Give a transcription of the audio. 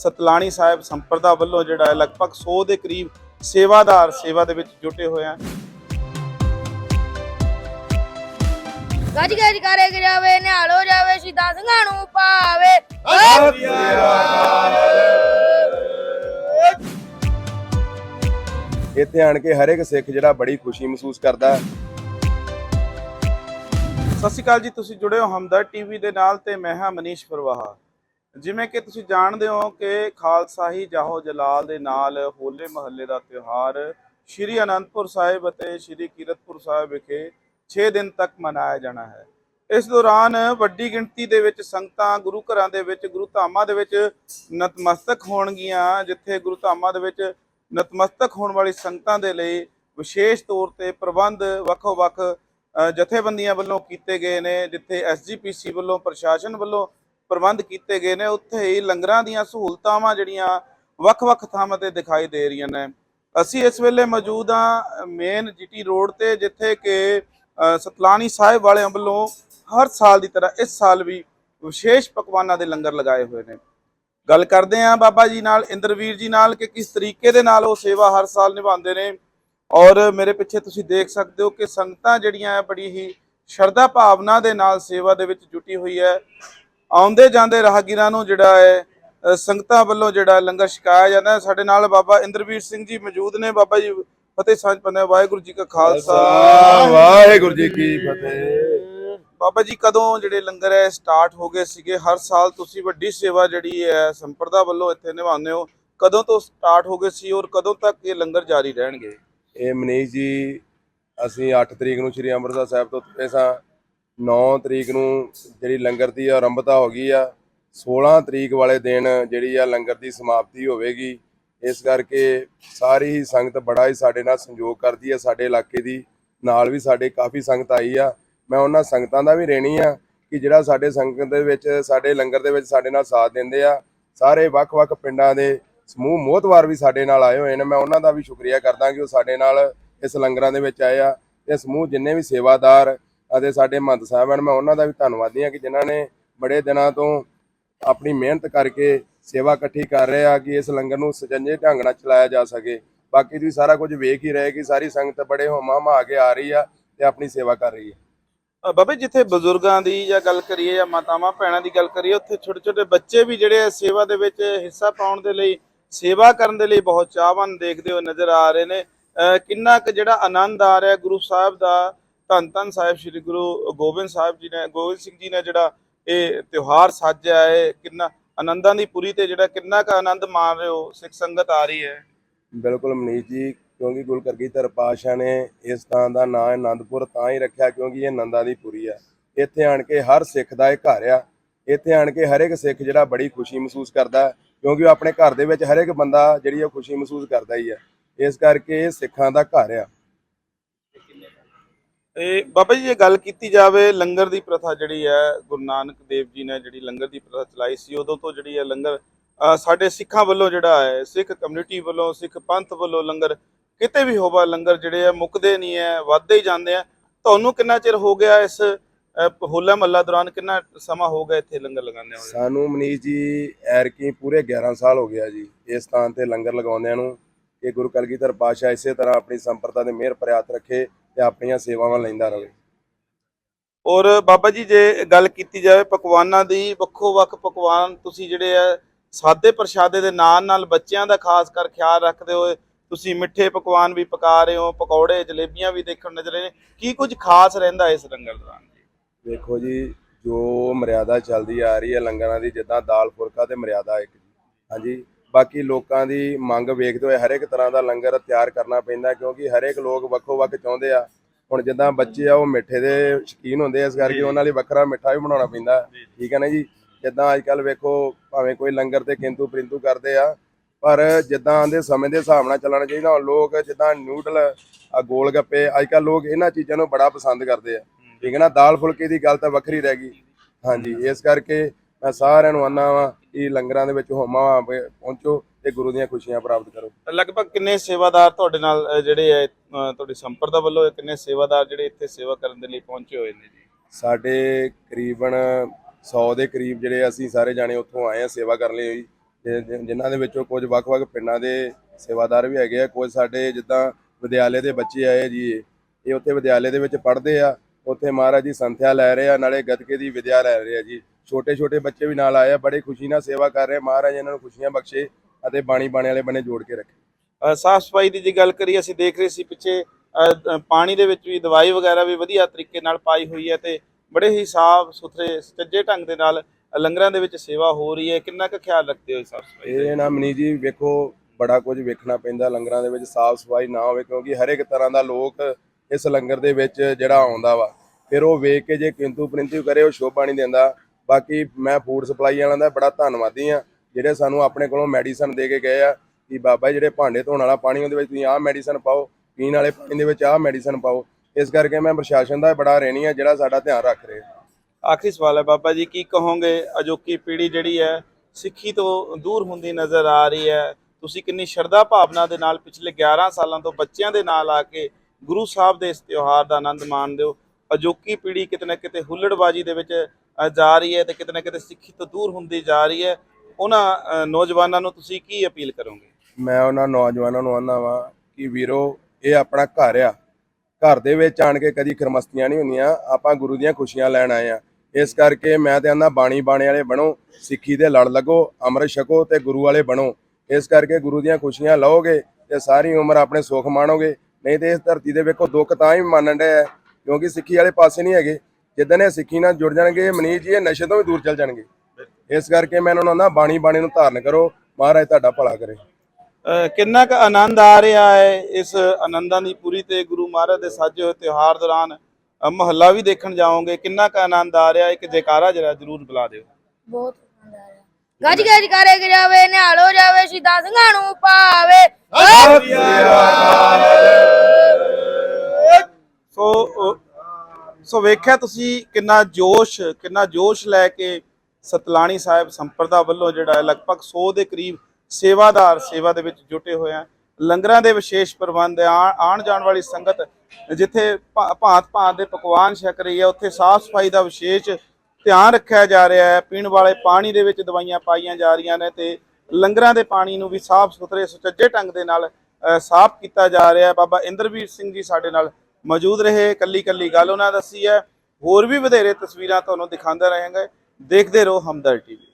ਸਤਲਾਣੀ ਸਾਹਿਬ ਸੰਪਰਦਾ ਵੱਲੋਂ ਜਿਹੜਾ ਹੈ ਲਗਭਗ 100 ਦੇ ਕਰੀਬ ਸੇਵਾਦਾਰ ਸੇਵਾ ਦੇ ਵਿੱਚ ਜੁਟੇ ਹੋਏ ਆ। ਗੱਜ ਗੱਜ ਕਰੇ ਜਾਵੇ ਨਿਹਾਲ ਹੋ ਜਾਵੇ ਸ਼ਹੀਦਾਂ ਸਿੰਘਾਂ ਨੂੰ ਪਾਵੇ। ਇੱਥੇ ਆਣ ਕੇ ਹਰ ਇੱਕ ਸਿੱਖ ਜਿਹੜਾ ਬੜੀ ਖੁਸ਼ੀ ਮਹਿਸੂਸ ਕਰਦਾ ਹੈ। ਸਤਿ ਸ਼੍ਰੀ ਅਕਾਲ ਜੀ ਤੁਸੀਂ ਜੁੜੇ ਹੋ ਹਮਦਰ ਟੀਵੀ ਦੇ ਨਾਲ ਤੇ ਮੈਂ ਹਾਂ ਮਨੀਸ਼ ਪ੍ਰਵਾਹਾ ਜਿਵੇਂ ਕਿ ਤੁਸੀਂ ਜਾਣਦੇ ਹੋ ਕਿ ਖਾਲਸਾ ਹੀ ਜਾਹੋ ਜਲਾਲ ਦੇ ਨਾਲ ਹੋਲੇ ਮਹੱਲੇ ਦਾ ਤਿਉਹਾਰ ਸ਼੍ਰੀ ਅਨੰਦਪੁਰ ਸਾਹਿਬ ਅਤੇ ਸ਼੍ਰੀ ਕੀਰਤਪੁਰ ਸਾਹਿਬ ਵਿਖੇ 6 ਦਿਨ ਤੱਕ ਮਨਾਇਆ ਜਾਣਾ ਹੈ। ਇਸ ਦੌਰਾਨ ਵੱਡੀ ਗਿਣਤੀ ਦੇ ਵਿੱਚ ਸੰਗਤਾਂ ਗੁਰੂ ਘਰਾਂ ਦੇ ਵਿੱਚ, ਗੁਰੂ ਧਾਮਾਂ ਦੇ ਵਿੱਚ ਨਤਮਸਤਕ ਹੋਣਗੀਆਂ, ਜਿੱਥੇ ਗੁਰੂ ਧਾਮਾਂ ਦੇ ਵਿੱਚ ਨਤਮਸਤਕ ਹੋਣ ਵਾਲੀ ਸੰਗਤਾਂ ਦੇ ਲਈ ਵਿਸ਼ੇਸ਼ ਤੌਰ ਤੇ ਪ੍ਰਬੰਧ ਵੱਖੋ ਵੱਖ ਜਥੇਬੰਦੀਆਂ ਵੱਲੋਂ ਕੀਤੇ ਗਏ ਨੇ, ਜਿੱਥੇ ਐਸਜੀਪੀਸੀ ਵੱਲੋਂ, ਪ੍ਰਸ਼ਾਸਨ ਵੱਲੋਂ ਪ੍ਰਬੰਧ ਕੀਤੇ ਗਏ ਨੇ ਉੱਥੇ ਹੀ ਲੰਗਰਾਂ ਦੀਆਂ ਸਹੂਲਤਾਵਾਂ ਜਿਹੜੀਆਂ ਵੱਖ-ਵੱਖ ਥਾਵਾਂ ਤੇ ਦਿਖਾਈ ਦੇ ਰਹੀਆਂ ਨੇ। ਅਸੀਂ ਇਸ ਵੇਲੇ ਮੌਜੂਦ ਹਾਂ ਮੇਨ ਜੀਟੀ ਰੋਡ ਤੇ ਜਿੱਥੇ ਕਿ ਅ, ਸਤਲਾਣੀ ਸਾਹਿਬ ਵਾਲਿਆਂ ਵੱਲੋਂ ਹਰ ਸਾਲ ਦੀ ਤਰ੍ਹਾਂ ਇਸ ਸਾਲ ਵੀ ਵਿਸ਼ੇਸ਼ ਪਕਵਾਨਾਂ ਦੇ ਲੰਗਰ ਲਗਾਏ ਹੋਏ ਨੇ। ਗੱਲ ਕਰਦੇ ਹਾਂ ਬਾਬਾ ਜੀ ਨਾਲ ਇੰਦਰਵੀਰ ਜੀ ਨਾਲ ਕਿ ਕਿਸ ਤਰੀਕੇ ਦੇ ਨਾਲ ਉਹ ਸੇਵਾ ਹਰ ਸਾਲ ਨਿਭਾਉਂਦੇ ਨੇ। ਔਰ ਮੇਰੇ ਪਿੱਛੇ ਤੁਸੀਂ ਦੇਖ ਸਕਦੇ ਹੋ ਕਿ ਸੰਗਤਾਂ ਜਿਹੜੀਆਂ ਬੜੀ ਹੀ ਸ਼ਰਧਾ ਭਾਵਨਾ ਦੇ ਨਾਲ ਸੇਵਾ ਦੇ ਵਿੱਚ ਜੁਟੀ ਹੋਈ ਹੈ। ਆਉਂਦੇ ਜਾਂਦੇ ਰਾਹਗੀਰਾਂ ਨੂੰ ਜਿਹੜਾ ਹੈ ਸੰਗਤਾਂ ਵੱਲੋਂ ਜਿਹੜਾ ਲੰਗਰ ਛਕਾਇਆ ਜਾਂਦਾ ਸਾਡੇ ਨਾਲ ਬਾਬਾ ਇੰਦਰਵੀਰ ਸਿੰਘ ਜੀ ਮੌਜੂਦ ਨੇ। ਬਾਬਾ ਜੀ ਫਤਿਹ ਸਾਂਝ ਪੰਨੇ। ਵਾਹਿਗੁਰੂ ਜੀ ਕਾ ਖਾਲਸਾ। ਵਾਹਿਗੁਰੂ ਜੀ ਕੀ ਫਤਿਹ। ਬਾਬਾ ਜੀ ਕਦੋਂ ਜਿਹੜੇ ਲੰਗਰ ਹੈ ਸਟਾਰਟ ਹੋ ਗਏ ਸੀਗੇ? ਹਰ ਸਾਲ ਤੁਸੀਂ ਵੱਡੀ ਸੇਵਾ ਜਿਹੜੀ ਹੈ ਸੰਪਰਦਾ ਵੱਲੋਂ ਇੱਥੇ ਨਿਭਾਉਂਦੇ ਹੋ। ਕਦੋਂ ਤੋਂ ਸਟਾਰਟ ਹੋ ਗਏ ਸੀ ਔਰ ਕਦੋਂ ਤੱਕ ਇਹ ਲੰਗਰ ਜਾਰੀ ਰਹਿਣਗੇ? ਇਹ ਮਨੀਸ਼ ਜੀ ਅਸੀਂ 8 ਤਰੀਕ ਨੂੰ ਸ੍ਰੀ ਅੰਮ੍ਰਿਤਸਰ ਸਾਹਿਬ ਤੋਂ ਤੁਰੇ ਸਾਂ। 9 ਤਰੀਕ ਨੂੰ ਜਿਹੜੀ ਲੰਗਰ ਦੀ ਆਰੰਭਤਾ ਹੋ ਗਈ ਆ 16 ਤਰੀਕ ਵਾਲੇ ਦਿਨ ਜਿਹੜੀ ਆ ਲੰਗਰ ਦੀ ਸਮਾਪਤੀ ਹੋਵੇਗੀ। ਇਸ ਕਰਕੇ ਸਾਰੀ ਹੀ ਸੰਗਤ ਬੜਾ ਹੀ ਸਾਡੇ ਨਾਲ ਸੰਯੋਗ ਕਰਦੀ ਆ, ਸਾਡੇ ਇਲਾਕੇ ਦੀ, ਨਾਲ ਵੀ ਸਾਡੇ ਕਾਫੀ ਸੰਗਤ ਆਈ ਆ। ਮੈਂ ਉਹਨਾਂ ਸੰਗਤਾਂ ਦਾ ਵੀ ਰਹਿਣੀ ਆ ਕਿ ਜਿਹੜਾ ਸਾਡੇ ਸੰਗਤ ਦੇ ਵਿੱਚ, ਸਾਡੇ ਲੰਗਰ ਦੇ ਵਿੱਚ ਸਾਡੇ ਨਾਲ ਸਾਥ ਦਿੰਦੇ ਆ। ਸਾਰੇ ਵੱਖ-ਵੱਖ ਪਿੰਡਾਂ ਦੇ ਸਮੂਹ ਮੋਹਤਵਾਰ ਵੀ ਸਾਡੇ ਨਾਲ ਆਏ ਹੋਏ ਨੇ, ਮੈਂ ਉਹਨਾਂ ਦਾ ਵੀ ਸ਼ੁਕਰੀਆ ਕਰਦਾ ਕਿ ਉਹ ਸਾਡੇ ਨਾਲ ਇਸ ਲੰਗਰਾਂ ਦੇ ਵਿੱਚ ਆਏ ਆ। ਤੇ ਸਮੂਹ ਜਿੰਨੇ ਵੀ ਸੇਵਾਦਾਰ ਅਤੇ ਸਾਡੇ ਮੰਤ ਸਾਹਿਬ ਹਨ ਮੈਂ ਉਹਨਾਂ ਦਾ ਵੀ ਧੰਨਵਾਦੀ ਹਾਂ ਕਿ ਜਿਨ੍ਹਾਂ ਨੇ ਬੜੇ ਦਿਨਾਂ ਤੋਂ ਆਪਣੀ ਮਿਹਨਤ ਕਰਕੇ ਸੇਵਾ ਇਕੱਠੀ ਕਰ ਰਹੇ ਆ ਕਿ ਇਸ ਲੰਗਰ ਨੂੰ ਸਜੰਜੇ ਢੰਗ ਨਾਲ ਚਲਾਇਆ ਜਾ ਸਕੇ। ਬਾਕੀ ਤੁਸੀਂ ਸਾਰਾ ਕੁਝ ਵੇਖ ਹੀ ਰਹੇ ਕਿ ਸਾਰੀ ਸੰਗਤ ਬੜੇ ਹੋਮਾ ਮਾ ਕੇ ਆ ਰਹੀ ਆ ਤੇ ਆਪਣੀ ਸੇਵਾ ਕਰ ਰਹੀ ਆ ਬਾਬੇ, ਜਿੱਥੇ ਬਜ਼ੁਰਗਾਂ ਦੀ ਜਾਂ ਗੱਲ ਕਰੀਏ ਜਾਂ ਮਾਤਾਵਾਂ, ਭੈਣਾਂ ਦੀ ਗੱਲ ਕਰੀਏ, ਉੱਥੇ ਛੋਟੇ ਛੋਟੇ ਬੱਚੇ ਵੀ ਜਿਹੜੇ ਆ ਸੇਵਾ ਦੇ ਵਿੱਚ ਹਿੱਸਾ ਪਾਉਣ ਦੇ ਲਈ, ਸੇਵਾ ਕਰਨ ਦੇ ਲਈ ਬਹੁਤ ਚਾਹਵਾਨ ਦੇਖਦੇ ਹੋਏ ਨਜ਼ਰ ਆ ਰਹੇ ਨੇ। ਕਿੰਨਾ ਕੁ ਜਿਹੜਾ ਆਨੰਦ ਆ ਰਿਹਾ ਗੁਰੂ ਸਾਹਿਬ ਦਾ ਧੰਨ ਧੰਨ ਸਾਹਿਬ ਸ੍ਰੀ ਗੁਰੂ ਗੋਬਿੰਦ ਸਾਹਿਬ ਜੀ ਨੇ, ਗੋਬਿੰਦ ਸਿੰਘ ਜੀ ਨੇ ਜਿਹੜਾ ਇਹ ਤਿਉਹਾਰ ਸਾਜਿਆ ਹੈ ਕਿੰਨਾ ਆਨੰਦਾਂ ਦੀ ਪੁਰੀ ਤੇ ਜਿਹੜਾ ਕਿੰਨਾ ਕੁ ਆਨੰਦ ਮਾਣ ਰਹੇ ਹੋ, ਸਿੱਖ ਸੰਗਤ ਆ ਰਹੀ ਹੈ। ਬਿਲਕੁਲ ਮਨੀਸ਼ ਜੀ, ਕਿਉਂਕਿ ਗੁਰੂ ਕਰਗੀਧਰ ਪਾਤਸ਼ਾਹ ਨੇ ਇਸ ਥਾਂ ਦਾ ਨਾਂ ਆਨੰਦਪੁਰ ਤਾਂ ਹੀ ਰੱਖਿਆ, ਕਿਉਂਕਿ ਇਹ ਆਨੰਦਾਂ ਦੀ ਪੁਰੀ ਆ। ਇੱਥੇ ਆਣ ਕੇ ਹਰ ਸਿੱਖ ਦਾ ਇਹ ਘਰ ਆ। ਇੱਥੇ ਆਣ ਕੇ ਹਰ ਇੱਕ ਸਿੱਖ ਜਿਹੜਾ ਬੜੀ ਖੁਸ਼ੀ ਮਹਿਸੂਸ ਕਰਦਾ, ਕਿਉਂਕਿ ਉਹ ਆਪਣੇ ਘਰ ਦੇ ਵਿੱਚ ਹਰ ਇੱਕ ਬੰਦਾ ਜਿਹੜੀ ਉਹ ਖੁਸ਼ੀ ਮਹਿਸੂਸ ਕਰਦਾ ਹੀ ਆ। ਇਸ ਕਰਕੇ ਇਹ ਸਿੱਖਾਂ ਦਾ ਘਰ ਆ। ਇਹ ਬਾਬਾ ਜੀ, ਜੇ ਗੱਲ ਕੀਤੀ ਜਾਵੇ, ਲੰਗਰ ਦੀ ਪ੍ਰਥਾ ਜਿਹੜੀ ਹੈ, ਗੁਰੂ ਨਾਨਕ ਦੇਵ ਜੀ ਨੇ ਜਿਹੜੀ ਲੰਗਰ ਦੀ ਪ੍ਰਥਾ ਚਲਾਈ ਸੀ, ਉਦੋਂ ਤੋਂ ਜਿਹੜੀ ਹੈ ਲੰਗਰ ਸਾਡੇ ਸਿੱਖਾਂ ਵੱਲੋਂ ਜਿਹੜਾ ਹੈ, ਸਿੱਖ ਕਮਿਊਨਿਟੀ ਵੱਲੋਂ, ਸਿੱਖ ਪੰਥ ਵੱਲੋਂ ਲੰਗਰ ਕਿਤੇ ਵੀ ਹੋਵਾ, ਲੰਗਰ ਜਿਹੜੇ ਆ ਮੁੱਕਦੇ ਨਹੀਂ ਹੈ, ਵੱਧਦੇ ਹੀ ਜਾਂਦੇ ਆ ਤੁਹਾਨੂੰ ਕਿੰਨਾ ਚਿਰ ਹੋ ਗਿਆ ਇਸ ਹੋਲਾ ਮਹੱਲਾ ਦੌਰਾਨ, ਕਿੰਨਾ ਸਮਾਂ ਹੋ ਗਿਆ ਇੱਥੇ ਲੰਗਰ ਲਗਾਉਂਦੇ ਹੋ ਸਾਨੂੰ ਮਨੀਸ਼ ਜੀ ਐਰਕੀ ਪੂਰੇ 11 ਸਾਲ ਹੋ ਗਿਆ ਜੀ, ਇਸ ਸਥਾਨ ਤੇ ਲੰਗਰ ਲਗਾਉਂਦਿਆਂ ਨੂੰ। ਕਿ ਗੁਰੂ ਕਲਗੀਧਰ ਪਾਤਸ਼ਾਹ ਇਸੇ ਤਰ੍ਹਾਂ ਆਪਣੀ ਸੰਪਰਦਾ ਦੇ ਮਿਹਰ ਪ੍ਰਿਆਤ ਰੱਖੇ ਤੇ ਆਪਣੀਆਂ ਸੇਵਾਵਾਂ ਲੈਂਦਾ ਰਹੇ। ਔਰ ਬਾਬਾ ਜੀ ਜੇ ਗੱਲ ਕੀਤੀ ਜਾਵੇ ਪਕਵਾਨਾਂ ਦੀ ਵੱਖੋ ਵੱਖ ਪਕਵਾਨ ਤੁਸੀਂ ਜਿਹੜੇ ਆ ਸਾਦੇ ਪ੍ਰਸ਼ਾਦੇ ਦੇ ਨਾਲ ਨਾਲ ਬੱਚਿਆਂ ਦਾ ਖਾਸ ਕਰ ਖਿਆਲ ਰੱਖਦੇ ਹੋਏ ਤੁਸੀਂ ਮਿੱਠੇ ਪਕਵਾਨ ਵੀ ਪਕਾ ਰਹੇ ਹੋ ਪਕੌੜੇ ਜਲੇਬੀਆਂ ਵੀ ਦੇਖਣ ਨਜ਼ਰ ਆਏ ਨੇ। ਕੀ ਕੁਝ ਖਾਸ ਰਹਿੰਦਾ ਇਸ ਲੰਗਰ ਦੌਰਾਨ ਜੀ? ਦੇਖੋ ਜੀ ਜੋ ਮਰਿਆਦਾ ਚੱਲਦੀ ਆ ਰਹੀ ਹੈ ਲੰਗਰਾਂ ਦੀ ਜਿੱਦਾਂ ਦਾਲ ਫੁਲਕਾ ਤੇ ਮਰਿਆਦਾ ਇੱਕ ਜੀ। ਹਾਂਜੀ ਬਾਕੀ ਲੋਕਾਂ ਦੀ ਮੰਗ ਵੇਖਦੇ ਹੋਏ ਹਰ ਇੱਕ ਤਰ੍ਹਾਂ ਦਾ ਲੰਗਰ ਤਿਆਰ ਕਰਨਾ ਪੈਂਦਾ ਕਿਉਂਕਿ ਹਰ ਇੱਕ ਲੋਕ ਵੱਖੋ ਵੱਖ ਚਾਹੁੰਦੇ ਆ। ਹੁਣ ਜਿੱਦਾਂ ਬੱਚੇ ਆ ਉਹ ਮਿੱਠੇ ਦੇ ਸ਼ੌਕੀਨ ਹੁੰਦੇ ਆ ਇਸ ਕਰਕੇ ਉਹਨਾਂ ਲਈ ਵੱਖਰਾ ਮਿੱਠਾ ਵੀ ਬਣਾਉਣਾ ਪੈਂਦਾ। ਠੀਕ ਹੈ ਨਾ ਜੀ? ਜਿੱਦਾਂ ਅੱਜ ਕੱਲ ਵੇਖੋ ਭਾਵੇਂ ਕੋਈ ਲੰਗਰ ਤੇ ਕਿੰਤੂ ਪ੍ਰਿੰਤੂ ਕਰਦੇ ਆ ਪਰ ਜਿੱਦਾਂ ਦੇ ਸਮੇਂ ਦੇ ਹਿਸਾਬ ਨਾਲ ਚੱਲਣਾ ਚਾਹੀਦਾ ਲੋਕ ਜਿੱਦਾਂ ਨਿਊਡਲ ਆ ਗੋਲ ਗੱਪੇ ਅੱਜ ਕੱਲ ਲੋਕ ਇਹਨਾਂ ਚੀਜ਼ਾਂ ਨੂੰ ਬੜਾ ਪਸੰਦ ਕਰਦੇ ਆ। ਠੀਕ ਹੈ ਨਾ? ਦਾਲ ਫੁਲਕੇ ਦੀ ਗੱਲ ਤਾਂ ਵੱਖਰੀ ਰਹਿ ਗਈ। ਹਾਂਜੀ ਇਸ ਕਰਕੇ ਮੈਂ ਸਾਰਿਆਂ ਨੂੰ ਆਨਾ ਵਾਂ ਕਿ ਲੰਗਰਾਂ ਦੇ ਵਿੱਚ ਹੋਮਾ ਪਹੁੰਚੋ ਤੇ ਗੁਰੂ ਦੀਆਂ ਖੁਸ਼ੀਆਂ ਪ੍ਰਾਪਤ ਕਰੋ। ਲਗਭਗ ਕਿੰਨੇ ਸੇਵਾਦਾਰ ਤੁਹਾਡੇ ਨਾਲ ਜਿਹੜੇ ਹੈ ਤੁਹਾਡੀ ਸੰਪਰਦਾ ਵੱਲੋਂ ਕਿੰਨੇ ਸੇਵਾਦਾਰ ਜਿਹੜੇ ਇੱਥੇ ਸੇਵਾ ਕਰਨ ਦੇ ਲਈ ਪਹੁੰਚੇ ਹੋਏ ਨੇ ਜੀ? ਸਾਡੇ ਕਰੀਬਨ 100 ਦੇ ਕਰੀਬ ਜਿਹੜੇ ਅਸੀਂ ਸਾਰੇ ਜਾਣੇ ਉੱਥੋਂ ਆਏ ਆ ਸੇਵਾ ਕਰਨ ਲਈ। ਜਿ- ਜਿ- ਜਿਨ੍ਹਾਂ ਦੇ ਵਿੱਚੋਂ ਕੁਝ ਵੱਖ-ਵੱਖ ਪਿੰਡਾਂ ਦੇ ਸੇਵਾਦਾਰ ਵੀ ਹੈਗੇ ਆ ਕੁਝ ਸਾਡੇ ਜਿੱਦਾਂ ਵਿਦਿਆਲੇ ਦੇ ਬੱਚੇ ਆਏ ਜੀ। ਇਹ ਉੱਥੇ ਵਿਦਿਆਲੇ ਦੇ ਵਿੱਚ ਪੜ੍ਹਦੇ ਆ ਉੱਥੇ ਮਹਾਰਾਜ ਜੀ ਸੰਥਿਆ ਲੈ ਰਹੇ ਆ ਨਾਲੇ ਗੱਤਕੇ ਦੀ ਵਿਦਿਆ ਲੈ ਰਹੇ ਆ ਜੀ। ਛੋਟੇ ਛੋਟੇ ਬੱਚੇ ਵੀ ਨਾਲ ਆਏ ਆ ਬੜੀ ਖੁਸ਼ੀ ਨਾਲ ਸੇਵਾ ਕਰ ਰਹੇ ਮਹਾਰਾਜ ਇਹਨਾਂ ਨੂੰ ਖੁਸ਼ੀਆਂ ਬਖਸ਼ੇ ਅਤੇ ਬਾਣੀ ਬਾਣੇ ਵਾਲੇ ਬਣੇ ਜੋੜ ਕੇ ਰੱਖੇ। ਸਾਫ਼ ਸਫ਼ਾਈ ਦੀ ਜੇ ਗੱਲ ਕਰੀਏ ਅਸੀਂ ਦੇਖ ਰਹੇ ਸੀ ਪਿੱਛੇ ਪਾਣੀ ਦੇ ਵਿੱਚ ਵੀ ਦਵਾਈ ਵਗੈਰਾ ਵੀ ਵਧੀਆ ਤਰੀਕੇ ਨਾਲ ਪਾਈ ਹੋਈ ਹੈ ਤੇ ਬੜੇ ਹੀ ਸਾਫ਼ ਸੁਥਰੇ ਸੱਜੇ ਢੰਗ ਦੇ ਨਾਲ ਲੰਗਰਾਂ ਦੇ ਵਿੱਚ ਸੇਵਾ ਹੋ ਰਹੀ ਹੈ। ਕਿੰਨਾ ਕੁ ਖਿਆਲ ਰੱਖਦੇ ਹੋ ਸਾਫ਼ ਸਫ਼ਾਈ ਇਹ ਨਾ ਮਨੀ ਜੀ ਵੇਖੋ ਬੜਾ ਕੁਝ ਵੇਖਣਾ ਪੈਂਦਾ ਲੰਗਰਾਂ ਦੇ ਵਿੱਚ ਸਾਫ਼ ਸਫ਼ਾਈ ਨਾ ਹੋਵੇ ਕਿਉਂਕਿ ਹਰ ਇੱਕ ਤਰ੍ਹਾਂ ਦਾ ਲੋਕ ਇਸ ਲੰਗਰ ਦੇ ਵਿੱਚ ਜਿਹੜਾ ਆਉਂਦਾ ਵਾ ਫਿਰ ਉਹ ਵੇਖ ਕੇ ਜੇ ਕਿੰਤੂ ਪ੍ਰਿੰਤੂ ਕਰੇ ਉਹ ਸ਼ੋਭਾ ਨਹੀਂ ਦਿੰਦਾ। ਬਾਕੀ ਮੈਂ ਫੂਡ ਸਪਲਾਈ ਵਾਲਿਆਂ ਦਾ ਬੜਾ ਧੰਨਵਾਦੀ ਆ ਜਿਹੜੇ ਸਾਨੂੰ ਆਪਣੇ ਕੋਲੋਂ ਮੈਡੀਸਨ ਦੇ ਕੇ ਗਏ ਆ, ਕਿ ਬਾਬਾ ਜੀ ਜਿਹੜੇ ਭਾਂਡੇ ਧੋਣ ਵਾਲਾ ਪਾਣੀ ਉਹਦੇ ਵਿੱਚ ਤੁਸੀਂ ਆਹ ਮੈਡੀਸਨ ਪਾਓ, ਪੀਣ ਵਾਲੇ ਪਾਣੀ ਦੇ ਵਿੱਚ ਆਹ ਮੈਡੀਸਨ ਪਾਓ, ਇਸ ਕਰਕੇ ਮੈਂ ਪ੍ਰਸ਼ਾਸਨ ਦਾ ਬੜਾ ਰਹਿਣੀ ਆ, ਜਿਹੜਾ ਸਾਡਾ ਧਿਆਨ ਰੱਖ ਰਿਹਾ। ਆਖਰੀ ਸਵਾਲ ਹੈ ਬਾਬਾ ਜੀ, ਕੀ ਕਹੋਗੇ ਅਜੋਕੀ ਪੀੜ੍ਹੀ ਜਿਹੜੀ ਹੈ, ਸਿੱਖੀ ਤੋਂ ਦੂਰ ਹੁੰਦੀ ਨਜ਼ਰ ਆ ਰਹੀ ਹੈ, ਤੁਸੀਂ ਕਿੰਨੀ ਸ਼ਰਧਾ ਭਾਵਨਾ ਦੇ ਨਾਲ ਪਿਛਲੇ 11 ਸਾਲਾਂ ਤੋਂ ਬੱਚਿਆਂ ਦੇ ਨਾਲ ਆ ਕੇ ਗੁਰੂ ਸਾਹਿਬ ਦੇ ਇਸ ਤਿਉਹਾਰ ਦਾ ਆਨੰਦ ਮਾਣਦੇ ਹੋ, ਅਜੋਕੀ ਪੀੜ੍ਹੀ ਕਿਤੇ ਨਾ ਕਿਤੇ ਹੁੱਲੜਬਾਜੀ ਦੇ ਵਿੱਚ ਜਾ ਰਹੀ ਹੈ ਤੇ ਕਿਤੇ ਨਾ ਕਿਤੇ ਸਿੱਖੀ ਤੋਂ ਦੂਰ ਹੁੰਦੀ ਜਾ ਰਹੀ ਹੈ, ਉਹਨਾਂ ਨੌਜਵਾਨਾਂ ਨੂੰ ਤੁਸੀਂ ਕੀ ਅਪੀਲ ਕਰੋਗੇ? ਮੈਂ ਉਹਨਾਂ ਨੌਜਵਾਨਾਂ ਨੂੰ ਆਨਾ ਵਾਂ ਕਿ ਵੀਰੋ, ਇਹ ਆਪਣਾ ਘਰ ਆ। ਘਰ ਦੇ ਵਿੱਚ ਆਣ ਕੇ ਕਦੀ ਖਰਮਸਤੀਆਂ ਨਹੀਂ ਹੁੰਦੀਆਂ, ਆਪਾਂ ਗੁਰੂ ਦੀਆਂ ਖੁਸ਼ੀਆਂ ਲੈਣ ਆਏ ਆ। ਇਸ ਕਰਕੇ ਮੈਂ ਤੇ ਆਨਾ ਬਾਣੀ ਬਾਣੇ ਵਾਲੇ ਬਣੋ, ਸਿੱਖੀ ਦੇ ਲੜ ਲੱਗੋ, ਅੰਮ੍ਰਿਤ ਛਕੋ ਤੇ ਗੁਰੂ ਵਾਲੇ ਬਣੋ। ਇਸ ਕਰਕੇ ਗੁਰੂ ਦੀਆਂ ਖੁਸ਼ੀਆਂ ਲਓਗੇ ਤੇ ਸਾਰੀ ਉਮਰ ਆਪਣੇ ਸੁੱਖ ਮਾਣੋਗੇ। ਨਹੀਂ ਤੇ ਇਸ ਧਰਤੀ ਦੇ ਵੇਖੋ ਦੁੱਖ ਤਾਂ ਹੀ ਮੰਨਣ ਦੇ ਕਿਉਂਕਿ ਸਿੱਖੀ ਵਾਲੇ ਪਾਸੇ ਨਹੀਂ ਹੈਗੇ। ਜਿੱਦਣ ਇਹ ਸਿੱਖੀ ਨਾਲ ਜੁੜ ਜਾਣਗੇ ਮਨੀਸ਼ ਜੀ ਇਹ ਨਸ਼ੇ ਤੋਂ ਵੀ ਦੂਰ ਚੱਲ ਜਾਣਗੇ। ਇਸ ਕਰਕੇ ਮੈਂ ਉਹਨਾਂ ਨੂੰ ਬਾਣੀ ਬਾਣੇ ਨੂੰ ਧਾਰਨ ਕਰੋ ਮਹਾਰਾਜ ਤੁਹਾਡਾ ਭਲਾ ਕਰੇ। ਕਿੰਨਾ ਕੁ ਆਨੰਦ ਆ ਰਿਹਾ ਹੈ ਇਸ ਆਨੰਦਾਂ ਦੀ ਪੂਰੀ ਤੇ ਗੁਰੂ ਮਹਾਰਾਜ ਦੇ ਸਾਜੇ ਹੋਏ ਤਿਉਹਾਰ ਦੌਰਾਨ? ਮਹੱਲਾ ਵੀ ਦੇਖਣ ਜਾਓਗੇ ਕਿੰਨਾ ਕੁ ਆਨੰਦ ਆ ਰਿਹਾ ਇੱਕ ਜੈਕਾਰਾ ਜਰਾ ਜ਼ਰੂਰ ਬੁਲਾ ਦਿਓ। ਬਹੁਤ ਆਨੰਦ ਆ ਰਿਹਾ। ਗੱਜ ਗੱਜ ਕਰੇ ਗਿਰਾਵੇ ਨਿਹਾਲ ਹੋ ਜਾਵੇ ਸ਼ਹੀਦਾਂ ਸਿੰਘਾਂ ਨੂੰ ਪਾਵੇ। ਸੋ ਸੋ ਵੇਖਿਆ ਤੁਸੀਂ ਕਿੰਨਾ ਜੋਸ਼ ਕਿੰਨਾ ਜੋਸ਼ ਲੈ ਕੇ ਸਤਲਾਣੀ ਸਾਹਿਬ ਸੰਪਰਦਾ ਵੱਲੋਂ ਜਿਹੜਾ ਹੈ ਲਗਭਗ 100 ਦੇ ਕਰੀਬ ਸੇਵਾਦਾਰ ਸੇਵਾ ਦੇ ਵਿੱਚ ਜੁਟੇ ਹੋਏ ਆ। ਲੰਗਰਾਂ ਦੇ ਵਿਸ਼ੇਸ਼ ਪ੍ਰਬੰਧ ਆ ਆਣ ਜਾਣ ਵਾਲੀ ਸੰਗਤ ਜਿੱਥੇ ਭਾ- ਭਾਂਤ ਭਾਂਤ ਦੇ ਪਕਵਾਨ ਛਕ ਰਹੀ ਹੈ ਉੱਥੇ ਸਾਫ਼ ਸਫ਼ਾਈ ਦਾ ਵਿਸ਼ੇਸ਼ ਧਿਆਨ ਰੱਖਿਆ ਜਾ ਰਿਹਾ ਹੈ। ਪੀਣ ਵਾਲੇ ਪਾਣੀ ਦੇ ਵਿੱਚ ਦਵਾਈਆਂ ਪਾਈਆਂ ਜਾ ਰਹੀਆਂ ਨੇ ਤੇ ਲੰਗਰਾਂ ਦੇ ਪਾਣੀ ਨੂੰ ਵੀ ਸਾਫ਼ ਸੁਥਰੇ ਸੁਚੱਜੇ ਢੰਗ ਦੇ ਨਾਲ ਸਾਫ਼ ਕੀਤਾ ਜਾ ਰਿਹਾ ਹੈ। ਬਾਬਾ ਇੰਦਰਵੀਰ ਸਿੰਘ ਜੀ ਸਾਡੇ ਨਾਲ ਮੌਜੂਦ ਰਹੇ, ਕੱਲੀ ਕੱਲੀ ਗੱਲ ਉਹਨਾਂ ਦੱਸੀ ਹੈ। ਹੋਰ ਵੀ ਵਧੇਰੇ ਤਸਵੀਰਾਂ ਤੁਹਾਨੂੰ ਦਿਖਾਉਂਦਾ ਰਹਾਂਗੇ। ਦੇਖਦੇ ਰਹੋ ਹਮਦਰ ਟੀਵੀ।